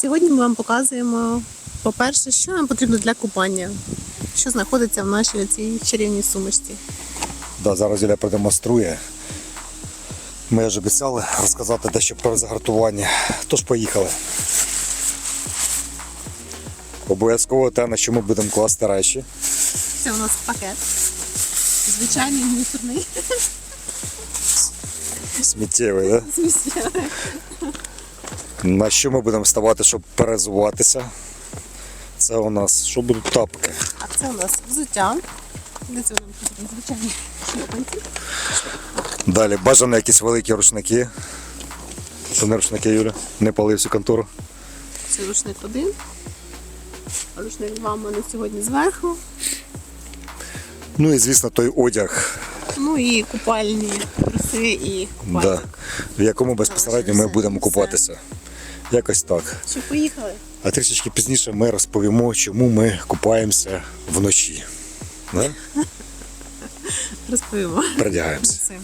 Сьогодні ми вам показуємо, по-перше, що нам потрібно для купання, що знаходиться в нашій цій чарівній сумочці. Да, зараз Юля продемонструє. Ми ж обіцяли розказати дещо про загартування. Тож поїхали. Обов'язково те, на що ми будемо класти речі. Це у нас пакет. Звичайний мусорний Сміттєвий, да? сміття. На що ми будемо ставати, щоб перезуватися. Це у нас що будуть тапки. А це у нас взуття. Для цього нам потрібні звичайні шльопанці. Далі бажано якісь великі рушники. Це не рушники, Юля. Не пали всю контору. Це рушник один. Рушник два в мене сьогодні зверху. Ну і звісно той одяг, Ну і купальні труси і да, в якому безпосередньо ми будемо купатися. Якось так. Що, поїхали? А трішечки пізніше ми розповімо, чому ми купаємося вночі. Да? Розповімо. Передягаємося. Все.